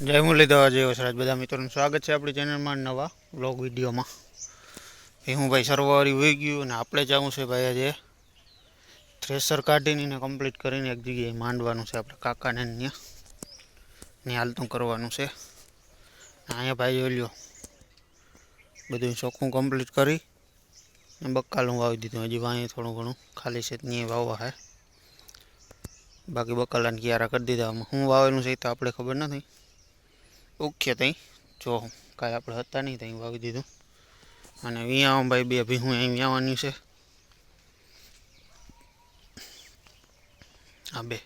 જય મુરલીધર જય વસરાજ. બધા મિત્રોનું સ્વાગત છે આપણી ચેનલમાં નવા બ્લોગ વિડીયોમાં. હું ભાઈ સરવારી હોઈ ગયું અને આપણે જવું છે ભાઈ આજે. થ્રેસર કાઢીને એને કમ્પ્લીટ કરીને એક જગ્યાએ માંડવાનું છે આપણે કાકાને ત્યાં. ને હાલતું કરવાનું છે. અહીંયા ભાઈ જોઈ લ્યો. બધું ચોખ્ખું કમ્પ્લીટ કરી ને બક્કાલું વાવી દીધું. હજી વાંહી થોડું ઘણું ખાલી છે ત્યાં વાવવા હે. બાકી બક્કાલાને ક્યારા કરી દીધા. હું વાવેલું છે એ તો આપણે ખબર નથી. ઉખ્ય ત્યાં જો કાંઈ આપણે હતા નહીં ત્યાં વાવી દીધું. અને વિયામાં ભાઈ, બે ભીહું અહીં વ્યાવાની છે. આ બે.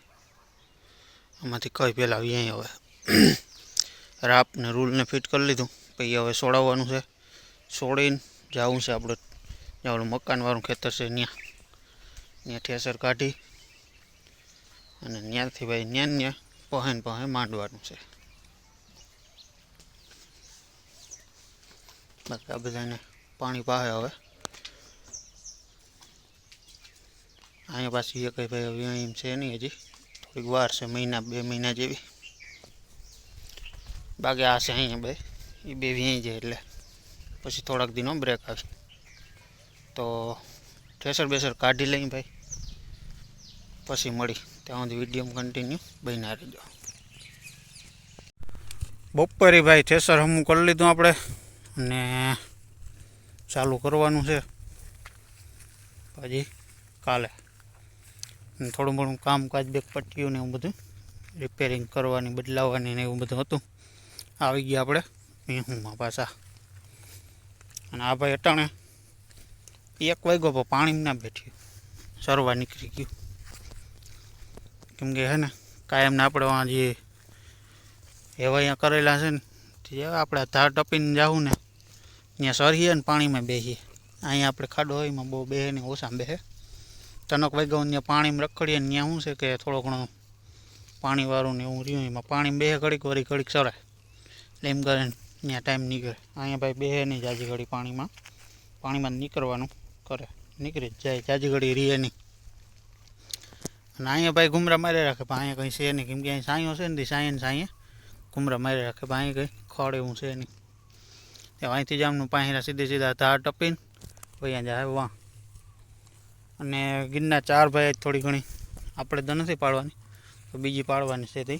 આમાંથી કઈ પહેલાં વ્યાય હવે. રાપને રૂલને ફિટ કરી લીધું. પછી હવે સોડાવવાનું છે. સોડીને જવું છે આપણે. જ્યાં ઓલું મકાનવાળું ખેતર છે ત્યાં. ત્યાં ઠેસર કાઢી. અને ત્યાંથી ભાઈ ત્યાં ત્યાં પહે ને પહે માંડવાનું છે. બાકી આ બધાને પાણી પાહે હવે. અહીંયા પાછી એ કંઈ ભાઈ હવે છે નહીં હજી. થોડીક વાર છે, મહિના, બે મહિના જેવી. બાકી આ છે અહીંયા ભાઈ એ બે વ્યાઈ જાય એટલે. પછી થોડાક દિનો બ્રેક આવે. તો ઠેસર બેસર કાઢી લઈ ભાઈ. પછી મળી. ત્યાં સુધી વીડિયો કન્ટિન્યુ બન્યા રહેજો. બપોરે ભાઈ થેસર હમું કરી લીધું આપણે. અને ચાલુ કરવાનું છે. પછી કાલે. થોડું ઘણું કામકાજ બે પટ્ટીઓ ને એવું બધું રિપેરિંગ કરવાની, બદલાવવાની ને એવું બધું હતું. આવી ગયા આપણે. મેહુંમાં પાછા. અને આ ભાઈ અટાણે એક વાગ્યો પણ પાણી ના બેઠ્યું સરવા નીકળી ગયું. કેમ કે હે ને, કાયમને આપણે આ જે એવા અહીંયા કરેલા છે ને, જે આપણે ધાર ટપીને જાવું ને ત્યાં સરહીએ ને પાણીમાં બેસીએ અહીંયા આપણે ખાડો હોય એમાં બહુ બેહે ને ઓછા બેહે. તનક વાગ્યા ત્યાં પાણીમાં રખડીએ ને ત્યાં શું છે કે થોડો ઘણો પાણીવાળું ને એવું રહ્યું, એમાં પાણી બેહે ઘડીક વળી ઘડીક સરાય. એટલે કરે ત્યાં ટાઈમ નીકળે. અહીંયા ભાઈ બેહે નહીં જાજી ઘડી પાણીમાં. પાણીમાં નીકળવાનું કરે. નીકળી જ જાય જાજી ઘડી રીએ નહીં. અને અહીંયા ભાઈ ઘુમરા મારી રાખે, પણ અહીંયા કંઈ છે નહીં. કેમ કે અહીં સાંયો છે ને, સાંયે ને સાંયે ઘુમરા મારી રાખે, પણ અહીંયા કંઈ ખડ એવું છે નહીં. અહીંથી જામનું પાහිરા સીધે સીધા ધાર ટપીને વૈયા જાય વાં અને ગિરના ચાર ભાઈ થોડી ઘણી આપણે તો નથી પાડવાની, તો બીજી પાડવાની છે તે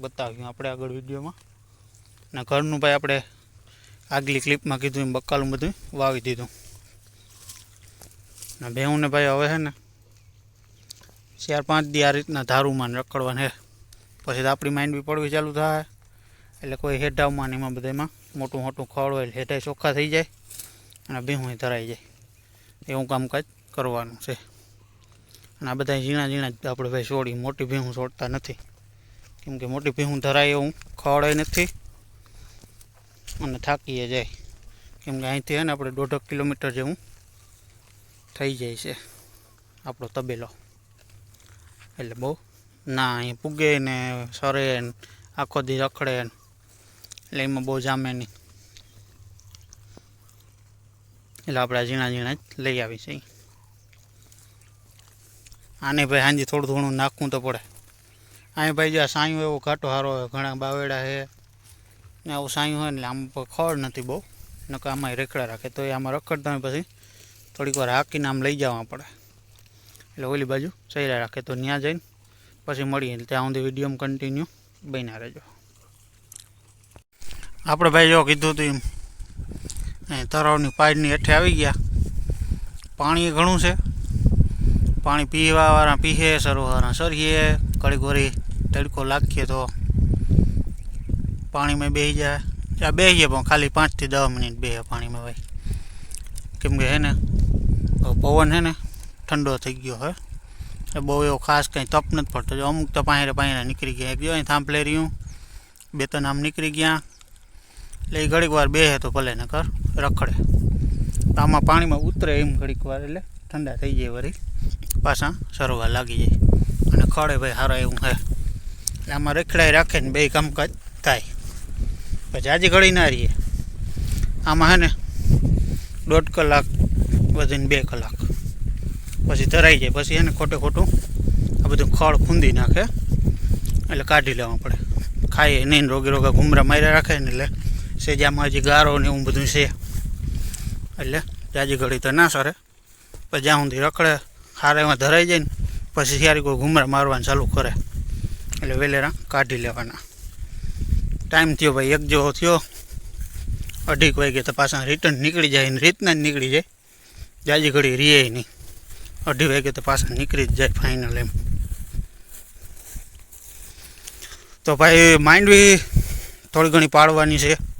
બતાવ્યું આપણે આગળ વિડીયોમાં. અને ઘરનું ભાઈ આપણે આગલી ક્લિપમાં કીધું એમ બકાલું બધું વાવી દીધું. ને ભેહુંને ભાઈ હવે છે ને ચાર પાંચ દી આ રીતના ધારુમાં રખડવાને પછી તો આપણી માઇન્ડ બી પડવી ચાલુ થાય. એટલે કોઈ હેઢાવમાં ને એમાં બધામાં મોટું મોટું એટલે હેઠાઈ ચોખ્ખા થઈ જાય અને ભીહું ધરાઈ જાય. એવું કામકાજ કરવાનું છે. અને આ બધા ઝીણા ઝીણા જ આપણે ભાઈ છોડી મોટી ભીહું છોડતા નથી. કેમ કે મોટી ભીહું ધરાય એવું ખવડાય નથી અને થાકીએ જાય. કેમ કે અહીંથી ને આપણે દોઢક કિલોમીટર જેવું થઈ જાય છે આપણો તબેલો. એટલે બહુ ના, અહીં પૂગે ને સરે ને આખો દી રખડે ને એટલે એમાં બહુ જામે નહીં. એટલે આપણે ઝીણા ઝીણા જ લઈ આવી છે આને ભાઈ હાંજી થોડું થોડું નાખવું તો પડે. અહીં ભાઈ જો આ સાયું એવો ઘાટો સારો હોય, ઘણા બાવેડા છે ને આવું સાયું હોય એટલે આમ ખડ નથી બહુ. નકર આમાં રેખડા રાખે. તો એ આમાં રખડતા પછી થોડીક વાર હાકીને આમ લઈ જવા પડે. એટલે ઓલી બાજુ સૈરા રાખે. તો ત્યાં જઈને પછી મળીએ. ત્યાં સુધી વિડીયોમાં કન્ટિન્યુ બન્યા રહેજો. આપણે ભાઈ જો કીધું હતું એમ. તળાવની પાઇડની હેઠે આવી ગયા. પાણી ઘણું છે. પાણી પીવાવાળા પીએ સરવાળા સરીએ ઘડી ઘડી તડકો લાગીએ તો પાણીમાં બેસી જાય. ત્યાં બેસીએ પણ ખાલી પાંચથી દસ મિનિટ બે પાણીમાં ભાઈ. કેમ કે હે ને પવન છે ને ઠંડો થઈ ગયો હે. એ બહુ એવો ખાસ કંઈ તપ નથી પડતો. અમુક તો પાંહેરે પાંહેરા નીકળી ગયા. એક જો અહીં થાંભલે રહ્યું. બે ત્રણ આમ નીકળી ગયા. એટલે એ ઘડીક વાર બેહે તો ભલે ને કર રખડે. તો આમાં પાણીમાં ઉતરે એમ ઘડીક વાર, એટલે ઠંડા થઈ જાય વળી પાછા સરવા લાગી જાય. અને ખડે ભાઈ સારા એવું હે. એટલે આમાં રખડાઈ રાખે ને બે કામકાજ થાય. પછી આજે ઘડી ના રહીએ. આમાં હે ને દોઢ કલાક, વધીને બે કલાક. પછી ધરાઈ જાય. પછી એને ખોટે ખોટું આ બધું ખળ ખૂંદી નાખે. એટલે કાઢી લેવા પડે. ખાઈએ નહીં રોગે રોગા ઘૂમરા માર્યા રાખે ને એટલે સેજામાં હજી ગારો ને એવું બધું છે. એટલે જાજી ઘડી તો ના સરે. પછી જ્યાં સુધી રખડે, હારે એમાં ધરાઈ જાય ને, પછી ત્યારે કોઈ ઘૂમરા મારવાનું ચાલુ કરે. એટલે વેલેરા કાઢી લેવાના. ટાઈમ થયો ભાઈ, એક જેવો થયો. અઢીક વાગે તો પાછા રિટર્ન નીકળી જાય ને રીતના જ નીકળી જાય. જાજી ઘડી રીએ નહીં. અઢી વાગે તો પાછા નીકળી જ જાય ફાઇનલ એમ. તો ભાઈ માંડવી થોડી ઘણી પાડવાની છે.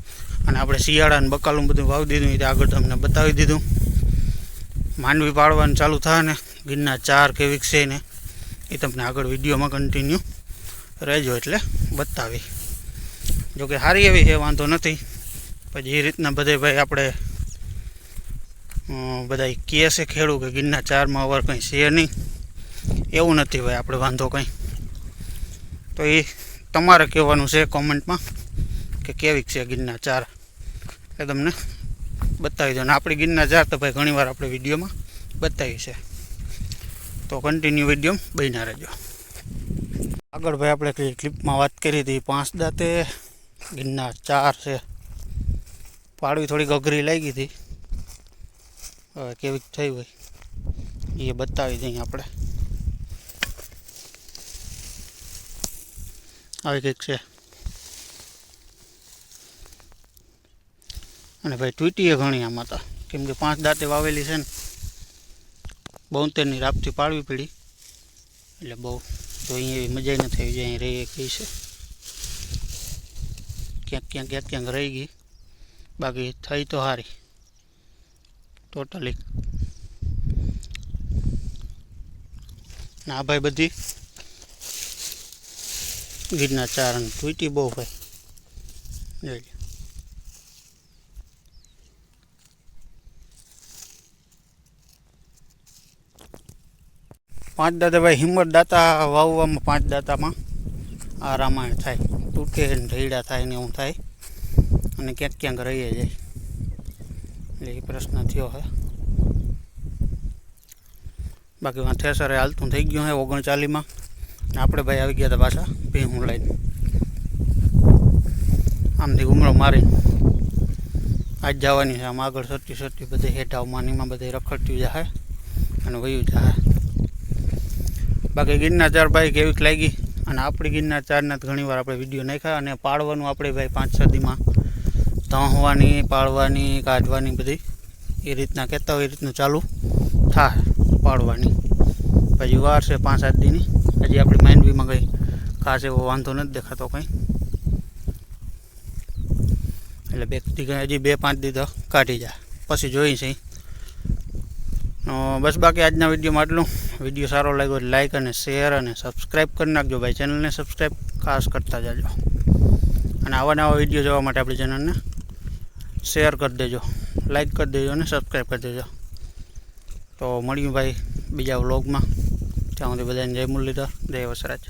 અને આપણે શિયાળા બકાલું બધું વાવી દીધું એ આગળ તમને બતાવી દીધું. માંડવી પાડવાનું ચાલુ થાય ને ગિરના ચાર કેવીક છે ને, એ તમને આગળ વિડીયોમાં કન્ટિન્યુ રહેજો એટલે બતાવી. જોકે સારી એવી છે, વાંધો નથી. પછી એ રીતના બધે ભાઈ આપણે બધા કહે છે ખેડૂ કે ગિરના ચારમાં અવર કંઈ છે નહીં. એવું નથી ભાઈ, આપણે વાંધો કંઈ. તો એ તમારે કહેવાનું છે કોમેન્ટમાં કે કેવીક છે ગિરના ચાર? એ તમને બતાવી દો અને આપણી ગીરના ચાર તો ભાઈ ઘણીવાર આપણે વિડીયોમાં બતાવી છે. તો કન્ટિન્યુ વીડિયો બન્યા રહેજો. આગળ ભાઈ આપણે ક્લિપમાં વાત કરી હતી. પાંચ દાંતે ગીરના ચાર છે. પાડવી થોડીક અઘરી લાગી હતી. હવે કેવીક થઈ હોય એ બતાવી દઈએ આપણે. આવી કંઈક છે. અને ભાઈ તૂટીએ ઘણી આમાં તો. કેમ કે પાંચ દાંતે વાવેલી છે ને, બોતેરની રાપથી પાડવી પડી. એટલે બહુ તો અહીંયા એવી મજા નથી આવી જાય અહીં રહી ગઈ છે. ક્યાંક ક્યાંક ક્યાંક ક્યાંક રહી ગઈ. બાકી થઈ તો સારી ટોટલી ના ભાઈ બધી. ગીરના ચાર અને ટ્વીટી બહુ ભાઈ. જોઈ પાંચ દાદા ભાઈ હિંમત દાતા વાવવામાં પાંચ દાતામાં આ રામાયણ થાય. તૂટે ને થાય ને એવું થાય. અને ક્યાંક ક્યાંક રહીએ જાય એટલે એ પ્રશ્ન થયો હે. બાકી વાં થેસરે હાલતું થઈ ગયું હે ઓગણચાલીમાં. આપણે ભાઈ આવી ગયા હતા પાછા ભીહું લઈને આમથી ઉમરો મારીને. આજ જવાની છે. આમ આગળ સરતી સરતી બધે હેઠા માનીમાં બધે રખડતી જાય અને વયું જાય બાકી ગિરનાર ચાર ભાઈ કેવીક લાગી? અને આપણી ગિરનાર ચારના તો ઘણીવાર આપણે વીડિયો નાખ્યા અને પાડવાનું આપણે ભાઈ પાંચ સદીમાં તહવાની પાડવાની, કાઢવાની બધી એ રીતના કહેતા હોય એ રીતનું ચાલુ થાય પાડવાની. પછી વાર છે પાંચ સાત દીની. હજી આપણી માંડવીમાં કંઈ ખાસ એવો વાંધો નથી દેખાતો કંઈ. એટલે બે હજી બે પાંચ દીધો કાઢી જાય પછી જોઈ છે બસ બાકી આજના વિડીયોમાં આટલું. વીડિયો સારો લાગ્યો લાઇક અને શેર અને સબસ્ક્રાઈબ કરી નાખજો ભાઈ. ચેનલને સબસ્ક્રાઈબ ખાસ કરતા જાજો. અને આવા નવા વીડિયો જોવા માટે આપણી ચેનલને શેર કરી દેજો. લાઇક કરી દેજો અને સબસ્ક્રાઈબ કરી દેજો. તો મળ્યું ભાઈ બીજા વ્લોગમાં ત્યાં સુધી બધાને જય મુરલીધર, જય વસરાજ.